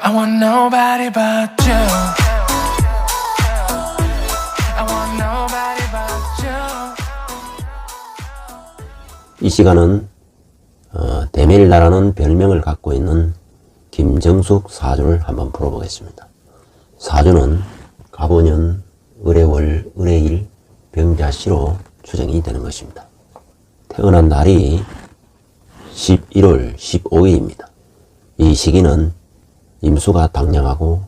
I want nobody but you. 이 시간은 어, 대밀나라는 별명을 갖고 있는 김정숙 사주를 한번 풀어보겠습니다. 사주는 갑오년 을해월 을해일 병자시로 추정이 되는 것입니다. 태어난 날이 11월 15일입니다. 이 시기는 임수가 당량하고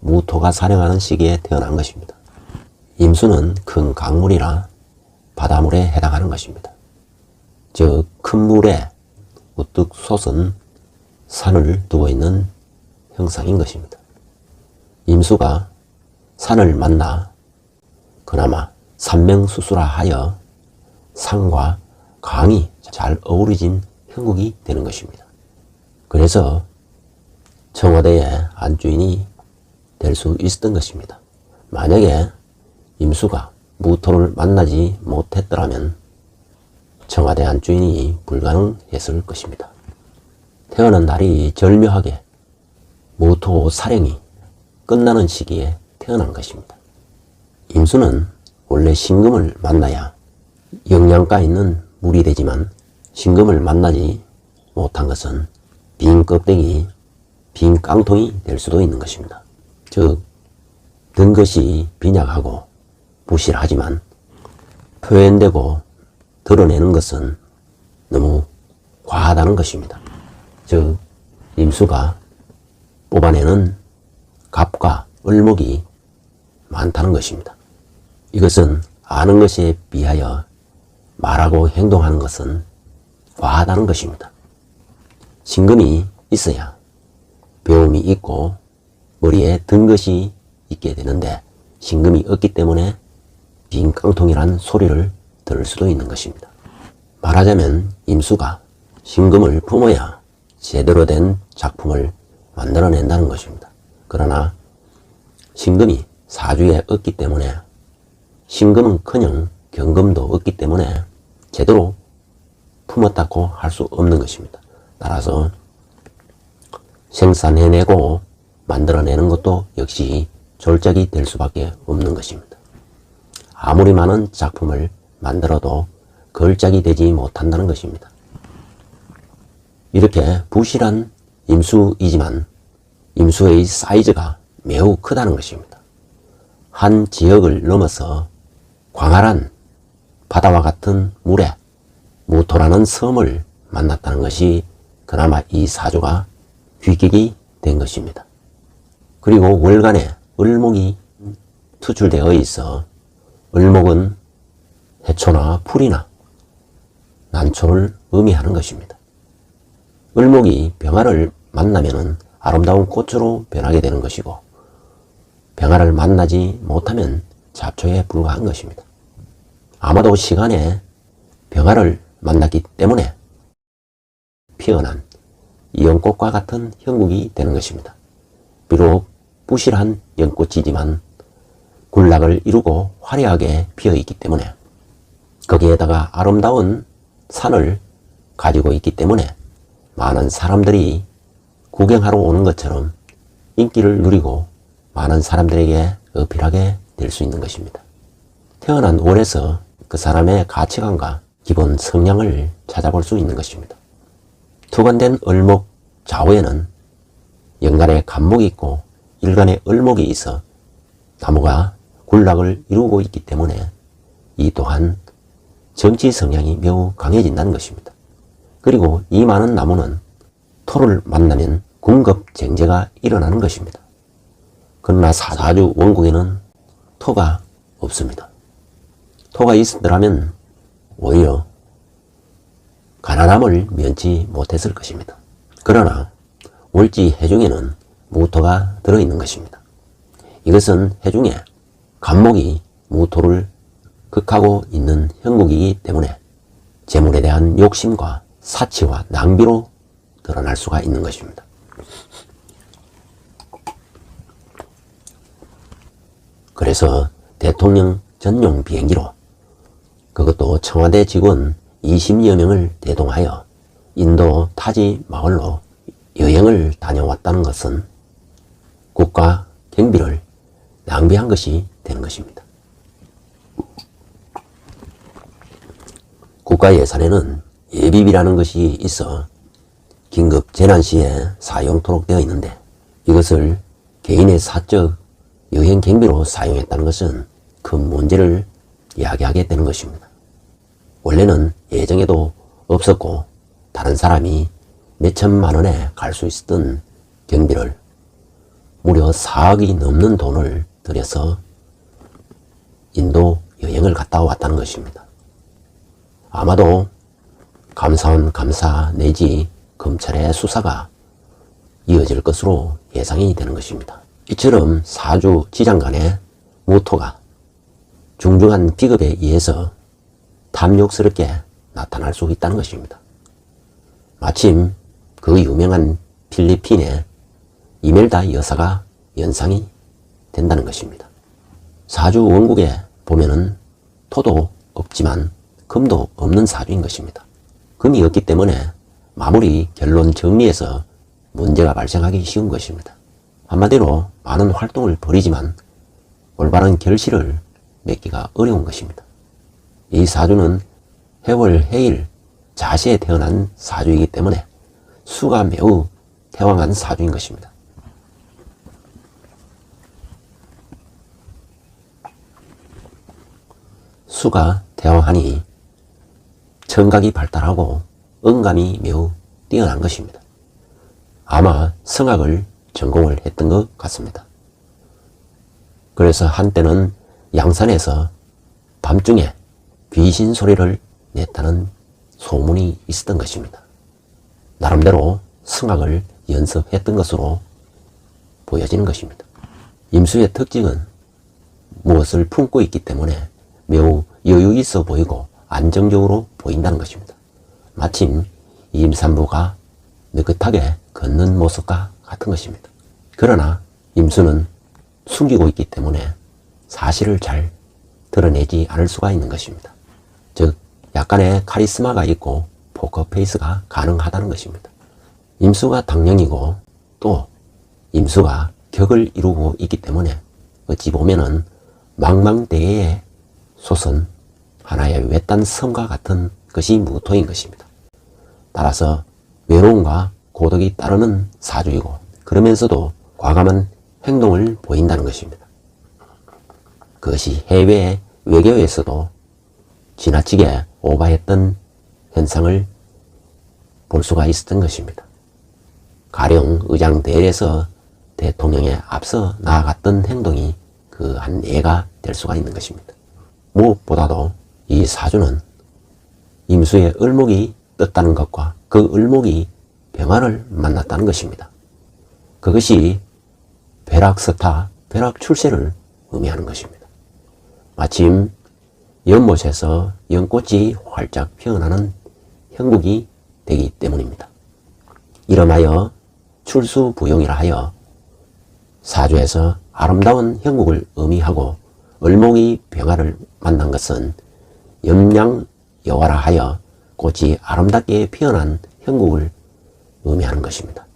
무토가 사령하는 시기에 태어난 것입니다. 임수는 큰 강물이나 바다물에 해당하는 것입니다. 즉, 큰 물에 우뚝 솟은 산을 두고 있는 형상인 것입니다. 임수가 산을 만나 그나마 산명수수라 하여 산과 강이 잘 어우러진 형국이 되는 것입니다. 그래서 청와대의 안주인이 될 수 있었던 것입니다. 만약에 임수가 무토를 만나지 못했더라면 청와대 안주인이 불가능했을 것입니다. 태어난 날이 절묘하게 무토 사령이 끝나는 시기에 태어난 것입니다. 임수는 원래 신금을 만나야 영양가 있는 물이 되지만 신금을 만나지 못한 것은 빈 껍데기, 빈 깡통이 될 수도 있는 것입니다. 즉, 든 것이 빈약하고 부실하지만 표현되고 드러내는 것은 너무 과하다는 것입니다. 즉, 임수가 뽑아내는 갑과 을목이 많다는 것입니다. 이것은 아는 것에 비하여 말하고 행동하는 것은 과하다는 것입니다. 신금이 있어야 배움이 있고 머리에 든 것이 있게 되는데 신금이 없기 때문에 빈 깡통이란 소리를 들을 수도 있는 것입니다. 말하자면 임수가 신금을 품어야 제대로 된 작품을 만들어낸다는 것입니다. 그러나 신금이 사주에 없기 때문에 신금은 커녕 경금도 없기 때문에 제대로 품었다고 할 수 없는 것입니다. 따라서 생산해내고 만들어내는 것도 역시 졸작이 될 수밖에 없는 것입니다. 아무리 많은 작품을 만들어도 걸작이 되지 못한다는 것입니다. 이렇게 부실한 임수이지만 임수의 사이즈가 매우 크다는 것입니다. 한 지역을 넘어서 광활한 바다와 같은 물에 무토라는 섬을 만났다는 것이 그나마 이 사주가 귀격이 된 것입니다. 그리고 월간에 을목이 투출되어 있어 을목은 해초나 풀이나 난초를 의미하는 것입니다. 을목이 병화를 만나면 아름다운 꽃으로 변하게 되는 것이고 병화를 만나지 못하면 잡초에 불과한 것입니다. 아마도 시간에 병화를 만났기 때문에 피어난 연꽃과 같은 형국이 되는 것입니다. 비록 부실한 연꽃이지만 군락을 이루고 화려하게 피어 있기 때문에 거기에다가 아름다운 산을 가지고 있기 때문에 많은 사람들이 구경하러 오는 것처럼 인기를 누리고 많은 사람들에게 어필하게 될 수 있는 것입니다. 태어난 월에서 그 사람의 가치관과 기본 성향을 찾아볼 수 있는 것입니다. 투관된 을목 좌우에는 연간에 간목이 있고 일간에 을목이 있어 나무가 군락을 이루고 있기 때문에 이 또한 정치 성향이 매우 강해진다는 것입니다. 그리고 이 많은 나무는 토를 만나면 궁급쟁제가 일어나는 것입니다. 그러나 사주 원국에는 토가 없습니다. 토가 있더라면 오히려 가난함을 면치 못했을 것입니다. 그러나 월지 해중에는 무토가 들어있는 것입니다. 이것은 해중에 간목이 무토를 극하고 있는 형국이기 때문에 재물에 대한 욕심과 사치와 낭비로 드러날 수가 있는 것입니다. 그래서 대통령 전용 비행기로 그것도 청와대 직원 20여 명을 대동하여 인도 타지 마을로 여행을 다녀왔다는 것은 국가 경비를 낭비한 것이 되는 것입니다. 국가 예산에는 예비비라는 것이 있어 긴급 재난 시에 사용토록 되어 있는데 이것을 개인의 사적 여행 경비로 사용했다는 것은 큰 문제를 야기하게 되는 것입니다. 원래는 예정에도 없었고 다른 사람이 몇천만 원에 갈 수 있었던 경비를 무려 4억이 넘는 돈을 들여서 인도 여행을 갔다 왔다는 것입니다. 아마도 감사원 감사 내지 검찰의 수사가 이어질 것으로 예상이 되는 것입니다. 이처럼 사주 지장 간의 모토가 중중한 비급에 의해서 탐욕스럽게 나타날 수 있다는 것입니다. 마침 그 유명한 필리핀의 이멜다 여사가 연상이 된다는 것입니다. 사주 원국에 보면은 토도 없지만 금도 없는 사주인 것입니다. 금이 없기 때문에 마무리 결론 정리에서 문제가 발생하기 쉬운 것입니다. 한마디로 많은 활동을 벌이지만 올바른 결실을 맺기가 어려운 것입니다. 이 사주는 해월 해일 자시에 태어난 사주이기 때문에 수가 매우 태왕한 사주인 것입니다. 수가 태왕하니 청각이 발달하고 음감이 매우 뛰어난 것입니다. 아마 성악을 전공을 했던 것 같습니다. 그래서 한때는 양산에서 밤중에 귀신 소리를 냈다는 소문이 있었던 것입니다. 나름대로 성악을 연습했던 것으로 보여지는 것입니다. 임수의 특징은 무엇을 품고 있기 때문에 매우 여유 있어 보이고 안정적으로 보인다는 것입니다. 마침 임산부가 느긋하게 걷는 모습과 같은 것입니다. 그러나 임수는 숨기고 있기 때문에 사실을 잘 드러내지 않을 수가 있는 것입니다. 즉, 약간의 카리스마가 있고 포커페이스가 가능하다는 것입니다. 임수가 당령이고 또 임수가 격을 이루고 있기 때문에 어찌 보면은 망망대해의 솟은 하나의 외딴 섬과 같은 것이 무토인 것입니다. 따라서 외로움과 고독이 따르는 사주이고 그러면서도 과감한 행동을 보인다는 것입니다. 그것이 해외 외교에서도 지나치게 오바했던 현상을 볼 수가 있었던 것입니다. 가령 의장 대회에서 대통령에 앞서 나아갔던 행동이 그 한 예가 될 수가 있는 것입니다. 무엇보다도 이 사주는 임수의 을목이 떴다는 것과 그 을목이 병화를 만났다는 것입니다. 그것이 벼락스타, 벼락 출세를 의미하는 것입니다. 마침 연못에서 연꽃이 활짝 피어나는 형국이 되기 때문입니다. 이름하여 출수부용이라 하여 사주에서 아름다운 형국을 의미하고 을목이 병화를 만난 것은 염량 여와라 하여 꽃이 아름답게 피어난 형국을 의미하는 것입니다.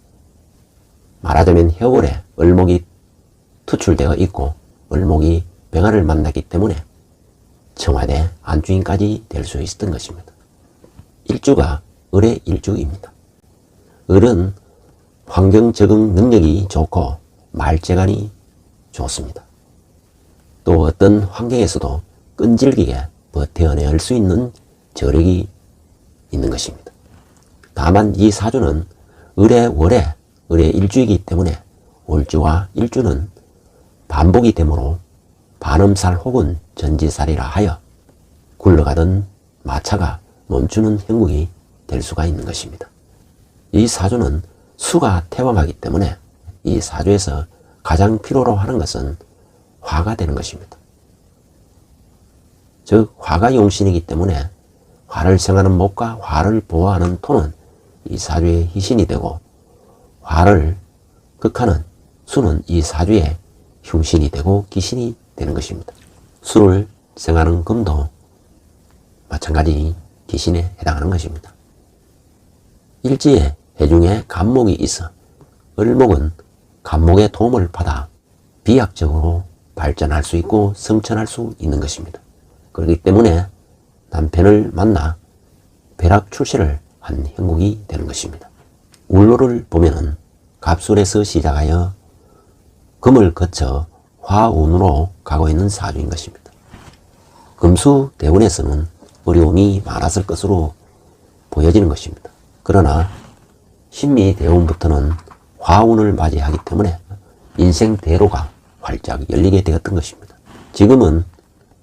말하자면 해월에 을목이 투출되어 있고 을목이 병화를 만났기 때문에 청와대 안주인까지 될 수 있었던 것입니다. 일주가 을의 일주입니다. 을은 환경 적응 능력이 좋고 말재간이 좋습니다. 또 어떤 환경에서도 끈질기게 버텨낼 수 있는 저력이 있는 것입니다. 다만 이 사주는 을의 월에 을의 일주이기 때문에 월주와 일주는 반복이 되므로 반음살 혹은 전지살이라 하여 굴러가던 마차가 멈추는 형국이 될 수가 있는 것입니다. 이 사주는 수가 태왕하기 때문에 이 사주에서 가장 필요로 하는 것은 화가 되는 것입니다. 즉 화가 용신이기 때문에 화를 생하는 목과 화를 보호하는 토는 이 사주의 희신이 되고 화를 극하는 수는 이 사주의 흉신이 되고 기신이 되는 것입니다. 수를 생하는 금도 마찬가지 기신에 해당하는 것입니다. 일지에 해중에 간목이 있어 을목은 감목의 도움을 받아 비약적으로 발전할 수 있고 성천할 수 있는 것입니다. 그렇기 때문에 남편을 만나 벼락 출세를 한 형국이 되는 것입니다. 울로를 보면은 갑술에서 시작하여 금을 거쳐 화운으로 가고 있는 사주인 것입니다. 금수 대운에서는 어려움이 많았을 것으로 보여지는 것입니다. 그러나 신미 대운부터는 화운을 맞이하기 때문에 인생 대로가 활짝 열리게 되었던 것입니다. 지금은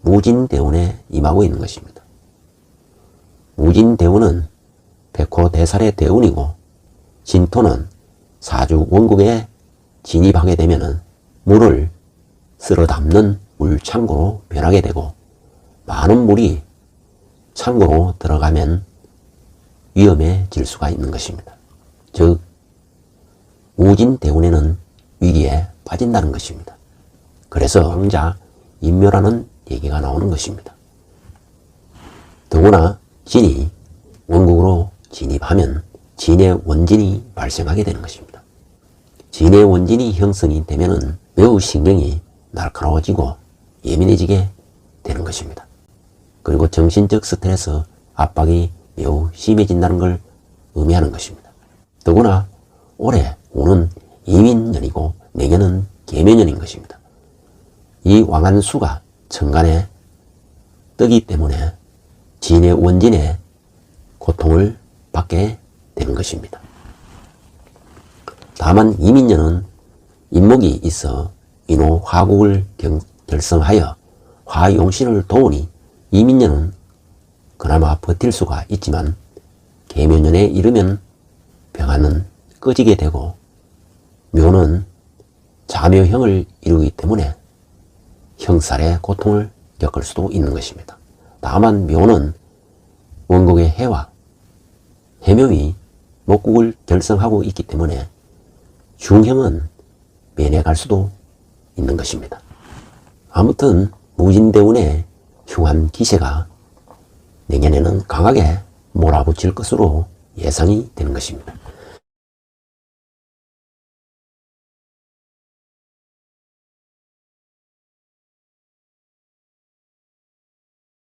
무진 대운에 임하고 있는 것입니다. 무진 대운은 백호 대살의 대운이고 진토는 사주 원국에 진입하게 되면은 물을 쓸어 담는 물창고로 변하게 되고 많은 물이 창고로 들어가면 위험해질 수가 있는 것입니다. 즉 우진 대운에는 위기에 빠진다는 것입니다. 그래서 왕자 인묘라는 얘기가 나오는 것입니다. 더구나 진이 원국으로 진입하면 진의 원진이 발생하게 되는 것입니다. 진의 원진이 형성이 되면은 매우 신경이 날카로워지고 예민해지게 되는 것입니다. 그리고 정신적 스트레스, 압박이 매우 심해진다는 걸 의미하는 것입니다. 더구나 올해 오는 이민년이고 내년은 계면년인 것입니다. 이 왕한 수가 천간에 뜨기 때문에 진의 원진의 고통을 받게 되는 것입니다. 다만 이민년은 인목이 있어 인호 화국을 경- 결성하여 화용신을 도우니 이민년은 그나마 버틸 수가 있지만 계면년에 이르면 병화는 꺼지게 되고 묘는 자묘형을 이루기 때문에 형살의 고통을 겪을 수도 있는 것입니다. 다만 묘는 원곡의 해와 해명이 목국을 결성하고 있기 때문에 중형은 면해갈 수도 있는 것입니다. 아무튼 무진대운의 흉한 기세가 내년에는 강하게 몰아붙일 것으로 예상이 되는 것입니다.